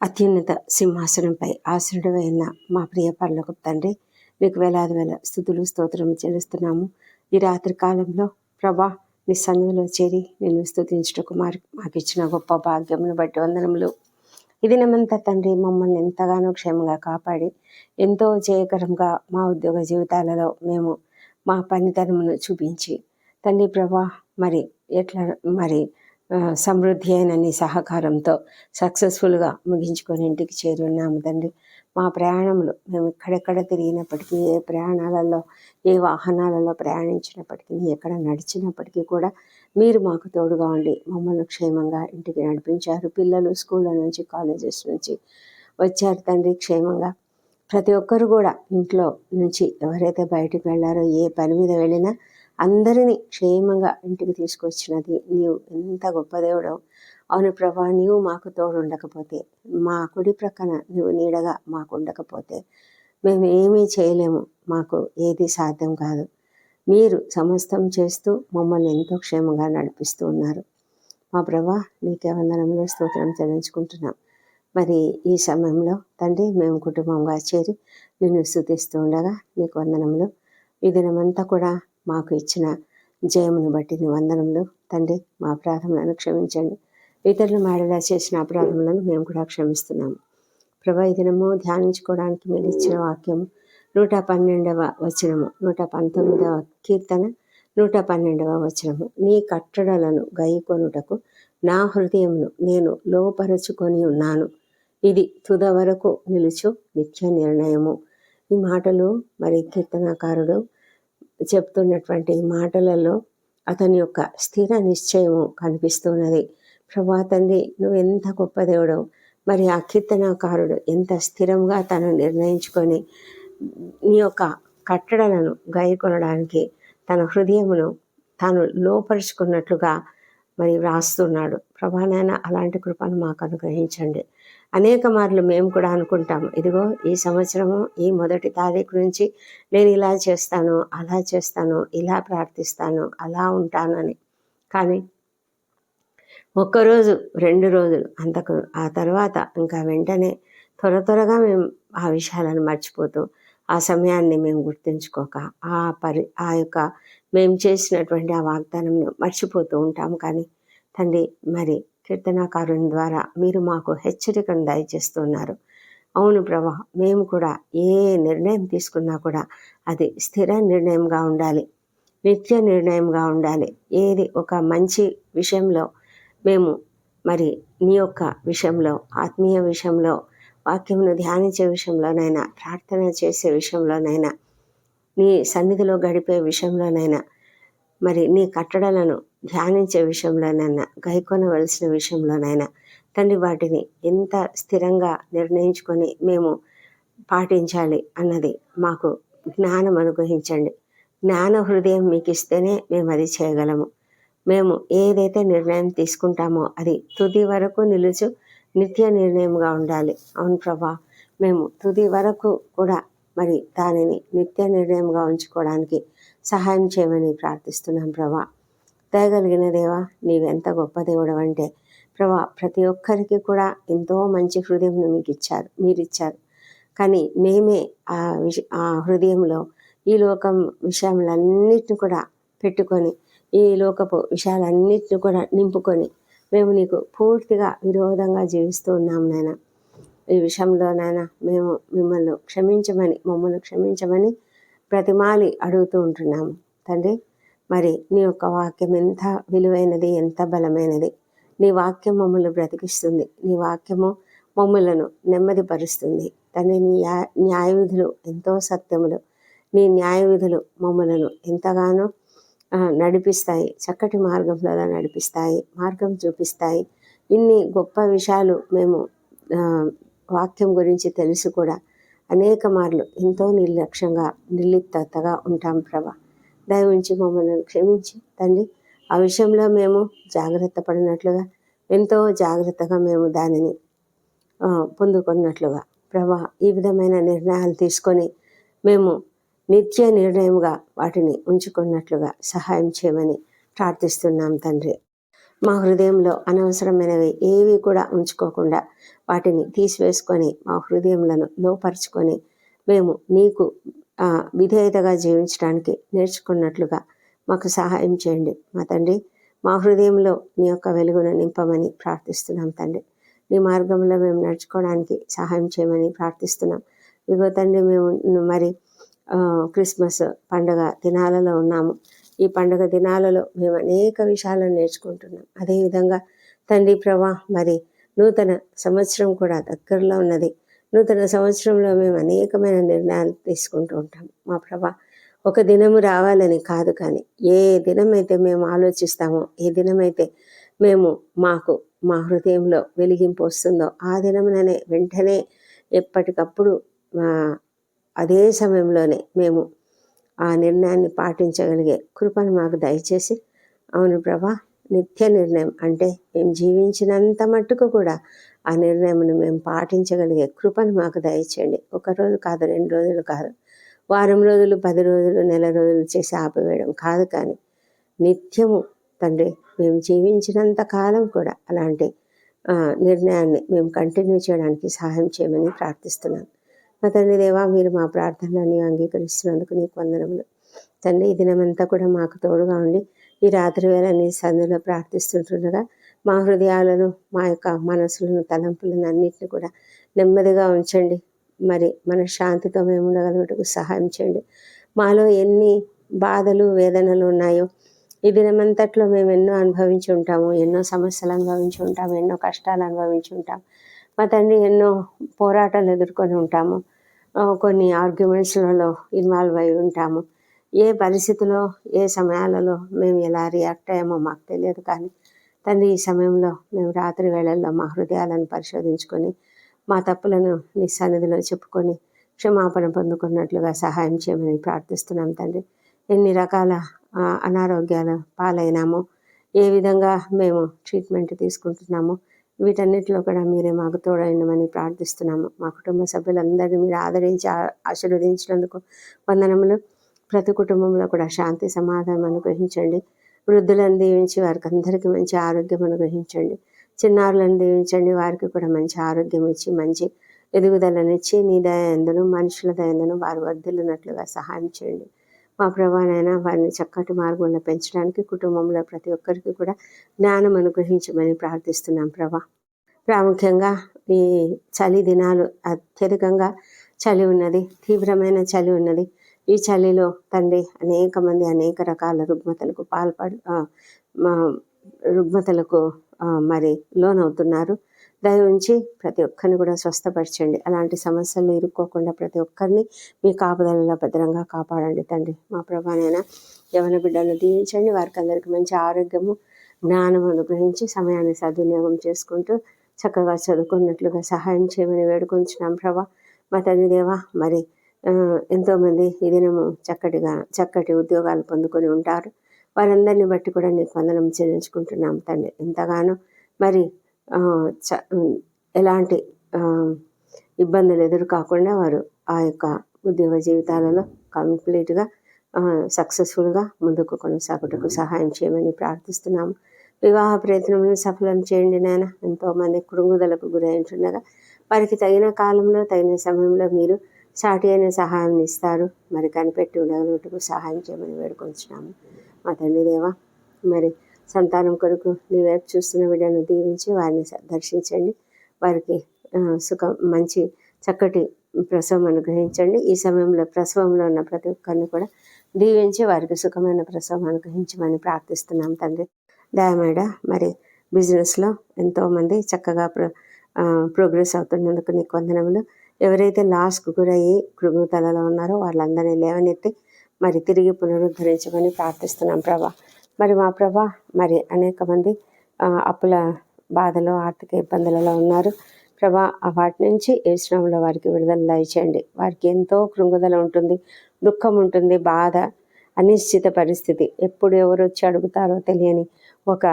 అత్యున్నత సింహాసనంపై ఆశ్రుడమైన మా ప్రియ పర్లకు తండ్రి నీకు వేలాది వేల స్థుతులు స్తోత్రం చెల్లిస్తున్నాము. ఈ రాత్రి కాలంలో ప్రభా నీ సన్నిధిలో చేరి నేను స్థుతించుటకు మాకు మాకు ఇచ్చిన గొప్ప భాగ్యమును బట్టి వందనములు. ఇది నమంతా తండ్రి మమ్మల్ని ఎంతగానో క్షేమంగా కాపాడి ఎంతో జయకరంగా మా ఉద్యోగ జీవితాలలో మేము మా పనితనమును చూపించి తండ్రి ప్రభా మరి ఎట్లా మరి సమృద్ధి అయిన నీ సహకారంతో సక్సెస్ఫుల్గా ముగించుకొని ఇంటికి చేరున్నాము తండ్రి. మా ప్రయాణంలో మేము ఎక్కడెక్కడ తిరిగినప్పటికీ ఏ ప్రయాణాలలో ఏ వాహనాలలో ప్రయాణించినప్పటికీ ఎక్కడ నడిచినప్పటికీ కూడా మీరు మాకు తోడుగా ఉండి మమ్మల్ని క్షేమంగా ఇంటికి నడిపించారు. పిల్లలు స్కూళ్ళ నుంచి కాలేజెస్ నుంచి వచ్చారు తండ్రి క్షేమంగా. ప్రతి ఒక్కరు కూడా ఇంట్లో నుంచి ఎవరైతే బయటకు వెళ్ళారో ఏ పని మీద వెళ్ళినా అందరినీ క్షేమంగా ఇంటికి తీసుకొచ్చినది నీవు ఎంత గొప్ప దేవుడో. అవును ప్రభా నీవు మాకు తోడు ఉండకపోతే మా కుడి ప్రక్కన నువ్వు నీడగా మాకు ఉండకపోతే మేము ఏమీ చేయలేము మాకు ఏది సాధ్యం కాదు. మీరు సమస్తం చేస్తూ మమ్మల్ని ఎంతో క్షేమంగా నడిపిస్తూ ఉన్నారు. మా ప్రభా నీకే వందనంలో స్తోత్రం చెల్లించుకుంటున్నాం. మరి ఈ సమయంలో తండ్రి మేము కుటుంబంగా చేరి నిన్ను స్థుతిస్తూ ఉండగా నీకు వందనంలో ఈ దినమంతా కూడా మాకు ఇచ్చిన జయమును బట్టి నీ వందనములు. తండ్రి మా అపరాధములను క్షమించండి. ఇతరులు మాడేలా చేసిన అపరాధములను మేము కూడా క్షమిస్తున్నాము. ప్రభా ఈ దినము ధ్యానించుకోవడానికి మీరు ఇచ్చిన వాక్యం నూట పన్నెండవ వచనము నూట పంతొమ్మిదవ కీర్తన నూట పన్నెండవ వచనము. నీ కట్టడలను గైకొనుటకు నా హృదయమును నేను లోపరచుకొని ఉన్నాను. ఇది తుద వరకు నిలుచు నిత్య నిర్ణయము. ఈ మాటలు మరి కీర్తనాకారుడు చెప్తున్నటువంటి మాటలలో అతని యొక్క స్థిర నిశ్చయము కనిపిస్తున్నది. ప్రభా తండ్రి నువ్వు ఎంత గొప్ప దేవుడు మరి ఆ కీర్తనాకారుడు ఎంత స్థిరంగా తను నిర్ణయించుకొని నీ యొక్క కట్టడలను గాయకొనడానికి తన హృదయమును తాను లోపరుచుకున్నట్లుగా మరి వ్రాస్తున్నాడు. ప్రభానైనా అలాంటి కృపను మాకు అనుగ్రహించండి. అనేక మార్లు మేము కూడా అనుకుంటాం ఇదిగో ఈ సంవత్సరము ఈ మొదటి తారీఖు నుంచి నేను ఇలా చేస్తాను అలా చేస్తాను ఇలా ప్రార్థిస్తాను అలా ఉంటానని. కానీ ఒక్కరోజు రెండు రోజులు అంతకు ఆ తర్వాత ఇంకా వెంటనే త్వర త్వరగా మేము ఆ విషయాలను మర్చిపోతూ ఆ సమయాన్ని మేము గుర్తుంచుకోక ఆ పరి ఆ యొక్క మేము చేసినటువంటి ఆ వాగ్దానం మర్చిపోతూ ఉంటాము. కానీ తండ్రి మరి కీర్తనాకారుని ద్వారా మీరు మాకు హెచ్చరికను దయచేస్తున్నారు. అవును ప్రభా మేము కూడా ఏ నిర్ణయం తీసుకున్నా కూడా అది స్థిర నిర్ణయంగా ఉండాలి. నిత్య నిర్ణయంగా ఉండాలి. ఏది ఒక మంచి విషయంలో మేము మరి నీ యొక్క విషయంలో ఆత్మీయ విషయంలో వాక్యమును ధ్యానించే విషయంలోనైనా ప్రార్థన చేసే విషయంలోనైనా నీ సన్నిధిలో గడిపే విషయంలోనైనా మరి నీ కట్టడలను ధ్యానించే విషయంలోనైనా గైకొనవలసిన విషయంలోనైనా తండ్రి వాటిని ఎంత స్థిరంగా నిర్ణయించుకొని మేము పాటించాలి అన్నది మాకు జ్ఞానం అనుగ్రహించండి. జ్ఞాన హృదయం మీకు ఇస్తేనే మేము అది చేయగలము. మేము ఏదైతే నిర్ణయం తీసుకుంటామో అది తుది వరకు నిలుచు నిత్య నిర్ణయంగా ఉండాలి. అవును ప్రభా మేము తుది వరకు కూడా మరి దానిని నిత్య నిర్ణయంగా ఉంచుకోవడానికి సహాయం చేయమని ప్రార్థిస్తున్నాం ప్రభా. దయగలిగిన దేవా నీవెంత గొప్ప దేవుడు అంటే ప్రభా ప్రతి ఒక్కరికి కూడా ఎంతో మంచి హృదయం మీకు ఇచ్చారు మీరు ఇచ్చారు కానీ మేమే ఆ విష ఆ హృదయంలో ఈ లోకం విషయములన్నిటిని కూడా పెట్టుకొని ఈ లోకపు విషయాలన్నిటిని కూడా నింపుకొని మేము నీకు పూర్తిగా విరోధంగా జీవిస్తూ ఉన్నాం నాయన. ఈ విషయంలో నాయన మేము మిమ్మల్ని క్షమించమని మమ్మల్ని క్షమించమని ప్రతిమాలి అడుగుతూ ఉంటున్నాము. తండ్రి మరి నీ యొక్క వాక్యం ఎంత విలువైనది ఎంత బలమైనది. నీ వాక్యం మమ్మల్ని బ్రతికిస్తుంది. నీ వాక్యము మమ్మలను నెమ్మదిపరుస్తుంది. తండ్రి నీ న్యాయ న్యాయ విధులు ఎంతో సత్యములు. నీ న్యాయ విధులు మమ్మలను ఎంతగానో నడిపిస్తాయి. చక్కటి మార్గంలో నడిపిస్తాయి. మార్గం చూపిస్తాయి. ఇన్ని గొప్ప విషయాలు మేము వాక్యం గురించి తెలిసి కూడా. అనేక మార్లు ఎంతో నిర్లక్ష్యంగా నిర్లిప్తగా ఉంటాం ప్రభా. దయవుంచి మమ్మల్ని క్షమించి తండ్రి. ఆ విషయంలో మేము జాగ్రత్త పడినట్లుగా ఎంతో జాగ్రత్తగా మేము దానిని పొందుకున్నట్లుగా ప్రభా ఈ విధమైన నిర్ణయాలు తీసుకొని మేము నిత్య నిర్ణయంగా వాటిని ఉంచుకున్నట్లుగా సహాయం చేయమని ప్రార్థిస్తున్నాం తండ్రి. మా హృదయంలో అనవసరమైనవి ఏవి కూడా ఉంచుకోకుండా వాటిని తీసివేసుకొని మా హృదయములను లోపరుచుకొని మేము నీకు విధేయతగా జీవించడానికి నేర్చుకున్నట్లుగా మాకు సహాయం చేయండి. మా తండ్రి మా హృదయంలో నీ యొక్క వెలుగును నింపమని ప్రార్థిస్తున్నాం తండ్రి. నీ మార్గంలో మేము నడుచుకోవడానికి సహాయం చేయమని ప్రార్థిస్తున్నాం. ఇగో తండ్రి మేము మరి క్రిస్మస్ పండగ దినాలలో ఉన్నాము. ఈ పండగ దినాలలో మేము అనేక విషయాలను నేర్చుకుంటున్నాం. అదేవిధంగా తండ్రి ప్రభా మరి నూతన సంవత్సరం కూడా దగ్గరలో ఉన్నది. నూతన సంవత్సరంలో మేము అనేకమైన నిర్ణయాలు తీసుకుంటూ ఉంటాం. మా ప్రభా ఒక దినము రావాలని కాదు కానీ ఏ దినమైతే మేము ఆలోచిస్తామో ఏ దినమైతే మేము మాకు మా హృదయంలో వెలిగింపు వస్తుందో ఆ దినముననే వెంటనే ఎప్పటికప్పుడు అదే సమయంలోనే మేము ఆ నిర్ణయాన్ని పాటించగలిగే కృపను మాకు దయచేసి అవును ప్రభా నిత్య నిర్ణయం అంటే మేము జీవించినంత మట్టుకు కూడా ఆ నిర్ణయమును మేము పాటించగలిగే కృపను మాకు దయచేయండి. ఒక రోజు కాదు రెండు రోజులు కాదు. వారం రోజులు పది రోజులు నెల రోజులు చేసి ఆపివేయడం కాదు కానీ నిత్యము తండ్రి మేము జీవించినంత కాలం కూడా అలాంటి నిర్ణయాన్ని మేము కంటిన్యూ చేయడానికి సహాయం చేయమని ప్రార్థిస్తున్నాం. మా తండ్రి దేవా మీరు మా ప్రార్థనలన్నీ అంగీకరిస్తున్నందుకు నీకు వందనములు. తండ్రి ఈ దినమంతా కూడా మాకు తోడుగా ఉండి ఈ రాత్రి వేళ నీ సందులో ప్రార్థిస్తుంటుండగా మా హృదయాలను మా యొక్క మనసులను తలంపులను అన్నింటిని కూడా నెమ్మదిగా ఉంచండి. మరి మన శాంతితో మేము ఉండగలుగుటకు సహాయం చేయండి. మాలో ఎన్ని బాధలు వేదనలు ఉన్నాయో ఈ దినమంతట్లో మేము ఎన్నో అనుభవించి ఉంటాము ఎన్నో సమస్యలు అనుభవించి ఉంటాము ఎన్నో కష్టాలు అనుభవించి ఉంటాము. మా తండ్రి ఎన్నో పోరాటాలు ఎదుర్కొని ఉంటాము. కొన్ని ఆర్గ్యుమెంట్స్లలో ఇన్వాల్వ్ అయి ఉంటాము. ఏ పరిస్థితిలో ఏ సమయాలలో మేము ఎలా రియాక్ట్ అయ్యామో మాకు తెలియదు కానీ తండ్రి ఈ సమయంలో మేము రాత్రి వేళల్లో మా హృదయాలను పరిశోధించుకొని మా తప్పులను నీ సన్నిధిలో చెప్పుకొని క్షమాపణ పొందుకున్నట్లుగా సహాయం చేయమని ప్రార్థిస్తున్నాం తండ్రి. ఎన్ని రకాల అనారోగ్యాల పాలైనామో ఏ విధంగా మేము ట్రీట్మెంట్ తీసుకుంటున్నామో వీటన్నిటిలో కూడా మీరే మాకు తోడైనమని ప్రార్థిస్తున్నాము. మా కుటుంబ సభ్యులందరినీ మీరు ఆదరించి ఆ- ఆశీర్వదించినందుకు వందనములు. ప్రతి కుటుంబంలో కూడా శాంతి సమాధానం అనుగ్రహించండి. వృద్ధులను దీవించి వారికి అందరికీ మంచి ఆరోగ్యం అనుగ్రహించండి. చిన్నారులను దీవించండి. వారికి కూడా మంచి ఆరోగ్యం ఇచ్చి మంచి ఎదుగుదలనిచ్చి నీ దయందును మనుషుల దయందును వారు వర్ధిల్లినట్లుగా సహాయం చేయండి. మా ప్రభానైనా వారిని చక్కటి మార్గంలో పెంచడానికి కుటుంబంలో ప్రతి ఒక్కరికి కూడా జ్ఞానం అనుగ్రహించమని ప్రార్థిస్తున్నాం ప్రభా. ప్రాముఖ్యంగా ఈ చలి దినాలు అత్యధికంగా చలి ఉన్నది తీవ్రమైన చలి ఉన్నది. ఈ చలిలో తండ్రి అనేక మంది అనేక రకాల రుగ్మతలకు పాల్పడు మా- రుగ్మతలకు మరి లోనవుతున్నారు. దయ ఉంచి ప్రతి ఒక్కరిని కూడా స్వస్థపరచండి. అలాంటి సమస్యలు ఇరుక్కోకుండా ప్రతి ఒక్కరిని మీ కాపుదలలో భద్రంగా కాపాడండి తండ్రి. మా ప్రభానైనా యవన బిడ్డలను దీవించండి. వారికి అందరికీ మంచి ఆరోగ్యము జ్ఞానం అనుగ్రహించి సమయాన్ని సద్వినియోగం చేసుకుంటూ చక్కగా చదువుకున్నట్లుగా సహాయం చేయమని వేడుకొంచున్నాం. ప్రభా మా తండ్రి దేవా మరి ఎంతోమంది ఈ దినము చక్కటిగా చక్కటి ఉద్యోగాలు పొందుకొని ఉంటారు. వారందరిని బట్టి కూడా నీకు వందనం చెల్లించుకుంటున్నాం తండ్రి. ఎంతగానో మరి చ ఎలాంటి ఇబ్బందులు ఎదురు కాకుండా వారు ఆ యొక్క ఉద్యోగ జీవితాలలో కంప్లీట్గా సక్సెస్ఫుల్గా ముందుకు కొనసాగుటకు సహాయం చేయమని ప్రార్థిస్తున్నాము. వివాహ ప్రయత్నములను సఫలం చేయండి నాయన. ఎంతోమంది కుడుంగుదలకు గురై ఉంటుండగా వారికి తగిన కాలంలో తగిన సమయంలో మీరు సాటి అయిన సహాయం ఇస్తారు. మరి కనిపెట్టి ఉండగలుగుటకు సహాయం చేయమని వేడుకొంచున్నాము. మా తండ్రి దేవా మరి సంతానం కొరకు నీ వైపు చూస్తున్న బిడ్డను దీవించి వారిని స- దర్శించండి. వారికి సుఖం మంచి చక్కటి ప్రసవం అనుగ్రహించండి. ఈ సమయంలో ప్రసవంలో ఉన్న ప్రతి ఒక్కరిని కూడా దీవించి వారికి సుఖమైన ప్రసవం అనుగ్రహించమని ప్రార్థిస్తున్నాం తండ్రి. దయమేడ మరి బిజినెస్లో ఎంతోమంది చక్కగా ప్ర ప్రోగ్రెస్ అవుతున్నందుకు నీకు వందనములు. ఎవరైతే లాస్ట్కు గురయ్యి కృంగుతలలో ఉన్నారో వాళ్ళందరినీ లేవనెత్తి మరి తిరిగి పునరుద్ధరించమని ప్రార్థిస్తున్నాం ప్రభా. మరి మా ప్రభా మరి అనేక మంది అప్పుల బాధలో ఆర్థిక ఇబ్బందులలో ఉన్నారు. ప్రభా వాటి నుంచి ఏ శ్రమంలో వారికి విడుదల దయచేయండి. వారికి ఎంతో కృంగుదల ఉంటుంది దుఃఖం ఉంటుంది బాధ అనిశ్చిత పరిస్థితి. ఎప్పుడు ఎవరు వచ్చి అడుగుతారో తెలియని ఒక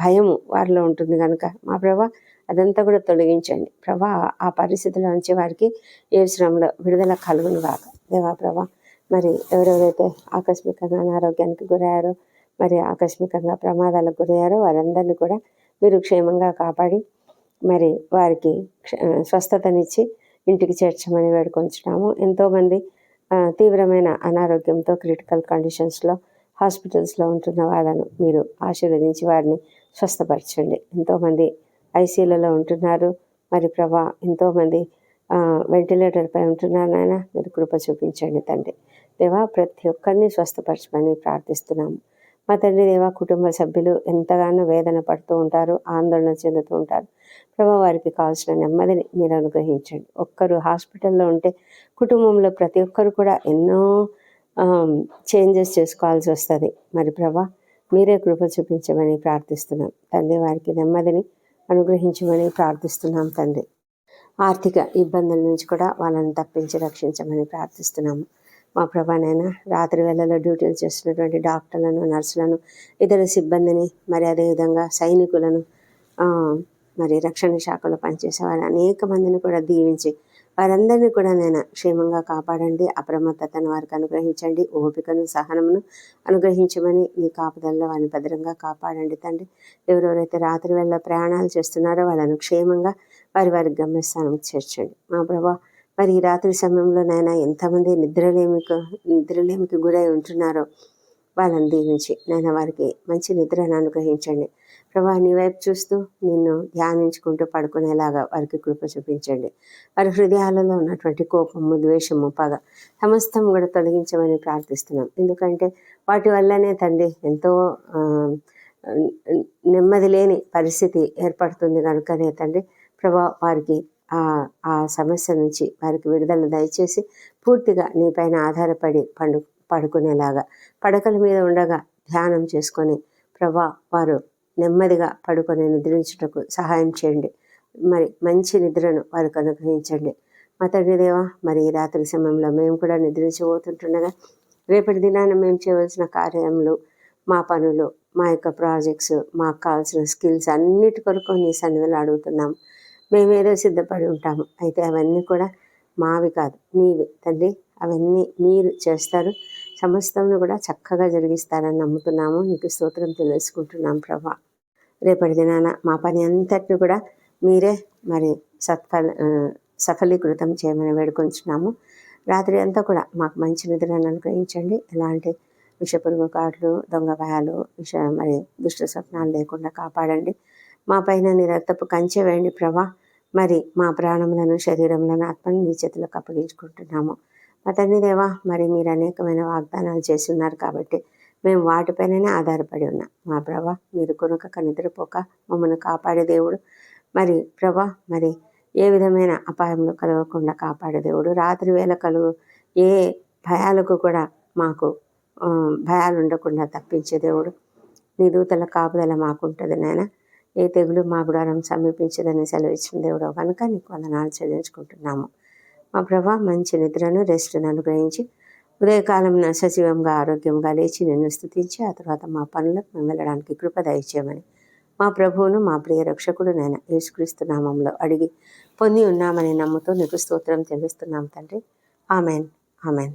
భయము వారిలో ఉంటుంది కనుక మా ప్రభా అదంతా కూడా తొలగించండి. ప్రభా ఆ పరిస్థితుల నుంచి వారికి ఏ శ్రమలో విడుదల కలుగును కాక దేవా ప్రభా మరి ఎవరెవరైతే ఆకస్మికంగా అనారోగ్యానికి గురయ్యారో మరి ఆకస్మికంగా ప్రమాదాలకు గురయ్యారో వారందరినీ కూడా మీరు క్షేమంగా కాపాడి మరి వారికి క్ష- స్వస్థతనిచ్చి ఇంటికి చేర్చమని వేడుకొంచున్నాము. ఎంతోమంది తీవ్రమైన అనారోగ్యంతో క్రిటికల్ కండిషన్స్లో హాస్పిటల్స్లో ఉంటున్న వాళ్ళను మీరు ఆశీర్వదించి వారిని స్వస్థపరచండి. ఎంతోమంది ఐసీయూలలో ఉంటున్నారు. మరి ప్రభా ఎంతోమంది వెంటిలేటర్పై ఉంటున్నారు నాయన. మీరు కృప చూపించండి తండ్రి. దేవా ప్రతి ఒక్కరిని స్వస్థపరచమని ప్రార్థిస్తున్నాము. మా తండ్రి దేవా కుటుంబ సభ్యులు ఎంతగానో వేదన పడుతూ ఉంటారు ఆందోళన చెందుతూ ఉంటారు. ప్రభా వారికి కావాల్సిన నెమ్మదిని మీరు అనుగ్రహించండి. ఒక్కరు హాస్పిటల్లో ఉంటే కుటుంబంలో ప్రతి ఒక్కరు కూడా ఎన్నో చేంజెస్ చేసుకోవాల్సి వస్తుంది. మరి ప్రభా మీరే కృప చూపించమని ప్రార్థిస్తున్నాం. తండ్రి వారికి నెమ్మదిని అనుగ్రహించమని ప్రార్థిస్తున్నాం తండ్రి. ఆర్థిక ఇబ్బందుల నుంచి కూడా వాళ్ళని తప్పించి రక్షించమని ప్రార్థిస్తున్నాము. మా ప్రభానైనా రాత్రి వేళలో డ్యూటీలు చేస్తున్నటువంటి డాక్టర్లను నర్సులను ఇతర సిబ్బందిని మరి అదేవిధంగా సైనికులను మరి రక్షణ శాఖలో పనిచేసే వారి అనేక మందిని కూడా దీవించి వారందరినీ కూడా నేను క్షేమంగా కాపాడండి అప్రమత్తతను వారికి అనుగ్రహించండి ఓపికను సహనమును అనుగ్రహించమని మీ కాపుదల్లో వారిని భద్రంగా కాపాడండి తండ్రి. ఎవరెవరైతే రాత్రి వేళ ప్రయాణాలు చేస్తున్నారో వాళ్ళను క్షేమంగా వారి వారి గమ్యస్థానం చేర్చండి. మా ప్రభా మరి ఈ రాత్రి సమయంలో నాయన ఎంతమంది నిద్రలేమికి నిద్రలేమికి గురై ఉంటున్నారో వాళ్ళని దీవించి నాయన వారికి మంచి నిద్రను అనుగ్రహించండి. ప్రభా నీ వైపు చూస్తూ నిన్ను ధ్యానించుకుంటూ పడుకునేలాగా వారికి కృప చూపించండి. వారి హృదయాలలో ఉన్నటువంటి కోపము ద్వేషము పగ సమస్తం కూడా తొలగించమని ప్రార్థిస్తున్నాం. ఎందుకంటే వాటి వల్లనే తండ్రి ఎంతో నెమ్మది లేని పరిస్థితి ఏర్పడుతుంది కనుకనే తండ్రి ప్రభా వారికి ఆ ఆ సమస్య నుంచి వారికి విడుదల దయచేసి పూర్తిగా నీపైన ఆధారపడి పండు పడుకునేలాగా పడకల మీద ఉండగా ధ్యానం చేసుకొని ప్రభా వారు నెమ్మదిగా పడుకొని నిద్రించుటకు సహాయం చేయండి. మరి మంచి నిద్రను వారికి అనుగ్రహించండి. మా తండ్రి దేవా మరి ఈ రాత్రి సమయంలో మేము కూడా నిద్రించబోతుంటుండగా రేపటి దినాన మేము చేయవలసిన కార్యములు మా పనులు మా యొక్క ప్రాజెక్ట్స్ మాకు కావాల్సిన స్కిల్స్ అన్నిటి కొరకు నీ సన్నిధిలో అడుగుతున్నాం. మేమేదో సిద్ధపడి ఉంటాము. అయితే అవన్నీ కూడా మావి కాదు నీవి తండ్రి అవన్నీ మీరు చేస్తారు. సమస్తమును కూడా చక్కగా జరిగిస్తారని నమ్ముతున్నాము. నీకు స్తోత్రం తెలుసుకుంటున్నాం ప్రభా. రేపటి దినాన మా పని అంతటిని కూడా మీరే మరి సత్ఫల సఫలీకృతం చేయమని వేడుకొంచున్నాము. రాత్రి అంతా కూడా మాకు మంచి నిద్రను అనుగ్రహించండి. ఎలాంటి విషపురుగు కాట్లు దొంగ భయాలు విష మరి దుష్ట స్వప్నాలు లేకుండా కాపాడండి. మా పైన నీ రక్తపు కంచె వేయండి ప్రభా. మరి మా ప్రాణములను శరీరములను ఆత్మను నీ చేతులకు అప్పగించుకుంటున్నాము. మా తండ్రి దేవా మరి మీరు అనేకమైన వాగ్దానాలు చేసి ఉన్నారు కాబట్టి మేము వాటిపైననే ఆధారపడి ఉన్నాం. మా ప్రభా మీరు కొనుక నిద్రపోక మమ్మల్ని కాపాడే దేవుడు. మరి ప్రభా మరి ఏ విధమైన అపాయంలో కలగకుండా కాపాడే దేవుడు. రాత్రి వేళ కలుగు ఏ భయాలకు కూడా మాకు భయాలు ఉండకుండా తప్పించే దేవుడు. నీ దూతల కాపుదల మాకుంటుంది నాయన. ఏ తెగులు మా గుడారం సమీపించదని సెలవిచ్చిన దేవుడు కనుక నీకు వందనాలు చెల్లించుకుంటున్నాము. మా ప్రభా మంచి నిద్రను రెస్ట్ను అనుగ్రహించి ఉదయకాలం సజీవంగా ఆరోగ్యంగా లేచి నిన్ను స్థుతించి ఆ తర్వాత మా పనులకు మేము వెళ్ళడానికి కృప దయచేయమని మా ప్రభువును మా ప్రియ రక్షకుడు నేను యేసుక్రీస్తు నామంలో అడిగి పొంది ఉన్నామని నమ్ముతూ నీకు స్తోత్రం తెలుస్తున్నాం తండ్రి. ఆమెన్. ఆమెన్.